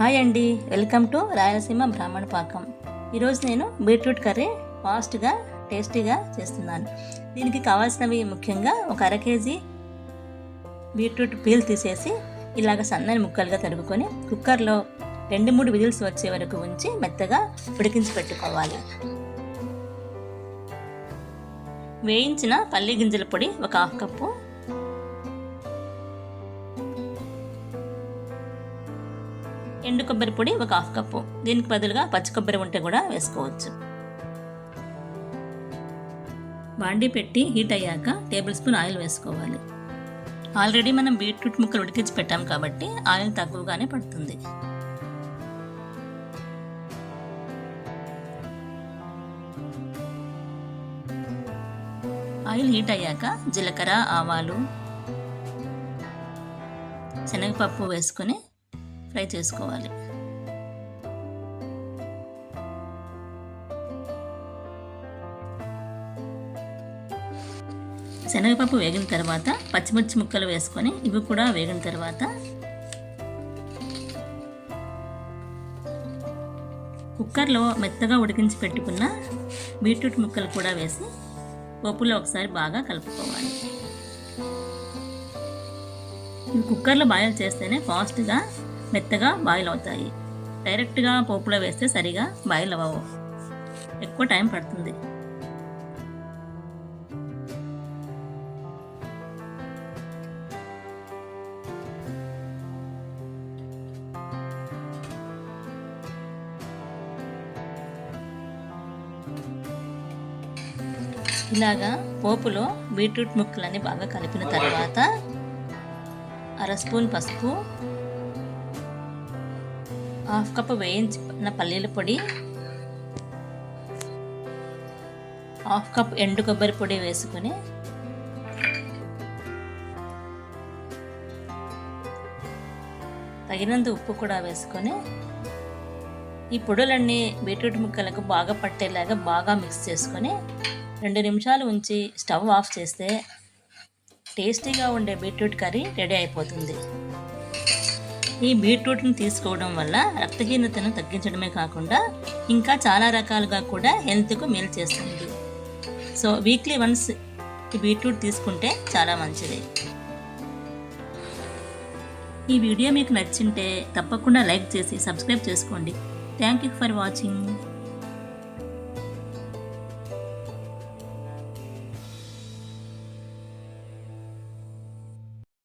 Hi అండి. Welcome to Rayalaseema బ్రాహ్మణ పాకం. ఈరోజు నేను బీట్రూట్ కర్రీ ఫాస్ట్గా టేస్టీగా చేస్తున్నాను. దీనికి కావాల్సినవి ముఖ్యంగా ఒక అర కేజీ బీట్రూట్ పీల్ తీసేసి ఇలాగ సన్నని ముక్కలుగా తరుపుకొని కుక్కర్లో రెండు మూడు విజిల్స్ వచ్చే వరకు ఉంచి మెత్తగా ఉడికించి పెట్టుకోవాలి. వేయించిన పల్లి గింజల పొడి ఒక హాఫ్ కప్పు. ఎండు కొబ్బరి పొడి ఒక హాఫ్ కప్పు. దీనికి బదులుగా పచ్చి కొబ్బరి ఉంటే కూడా వేసుకోవచ్చు. బాండి పెట్టి హీట్ అయ్యాక టేబుల్ స్పూన్ ఆయిల్ వేసుకోవాలి. ఆల్రెడీ మనం బీట్రూట్ ముక్కలు ఉడికించి పెట్టాం కాబట్టి ఆయిల్ తక్కువగానే పడుతుంది. ఆయిల్ హీట్ అయ్యాక జీలకర్ర ఆవాలు శనగపప్పు వేసుకొని ఫ్రై చేసుకోవాలి. శనగపప్పు వేగిన తర్వాత పచ్చిమిర్చి ముక్కలు వేసుకొని ఇవి కూడా వేగిన తర్వాత కుక్కర్లో మెత్తగా ఉడికించి పెట్టుకున్న బీట్రూట్ ముక్కలు కూడా వేసి పోపులో ఒకసారి బాగా కలుపుకోవాలి. ఇవి కుక్కర్లో బాయిల్ చేస్తేనే ఫాస్ట్గా మెత్తగా బాయిల్ అవుతాయి. డైరెక్ట్గా పోపులో వేస్తే సరిగా బాయిల్ అవ్వవు. ఎక్కువ టైం పడుతుంది. ఇలాగా పోపులో బీట్రూట్ ముక్కలన్నీ బాగా కలిపిన తర్వాత అర స్పూన్ పసుపు హాఫ్ కప్ వేయించిన పల్లీల పొడి హాఫ్ కప్ ఎండు కొబ్బరి పొడి వేసుకొని తగినంత ఉప్పు కూడా వేసుకొని ఈ పొడులన్నీ బీట్రూట్ ముక్కలకు బాగా పట్టేలాగా బాగా మిక్స్ చేసుకొని రెండు నిమిషాలు ఉంచి స్టవ్ ఆఫ్ చేస్తే టేస్టీగా ఉండే బీట్రూట్ కర్రీ రెడీ అయిపోతుంది. ఈ బీట్రూట్ని తీసుకోవడం వల్ల రక్తహీనతను తగ్గించడమే కాకుండా ఇంకా చాలా రకాలుగా కూడా హెల్త్కు మేలు చేస్తుంది. సో వీక్లీ వన్స్ బీట్రూట్ తీసుకుంటే చాలా మంచిది. ఈ వీడియో మీకు నచ్చింటే తప్పకుండా లైక్ చేసి సబ్స్క్రైబ్ చేసుకోండి. Thank you for watching.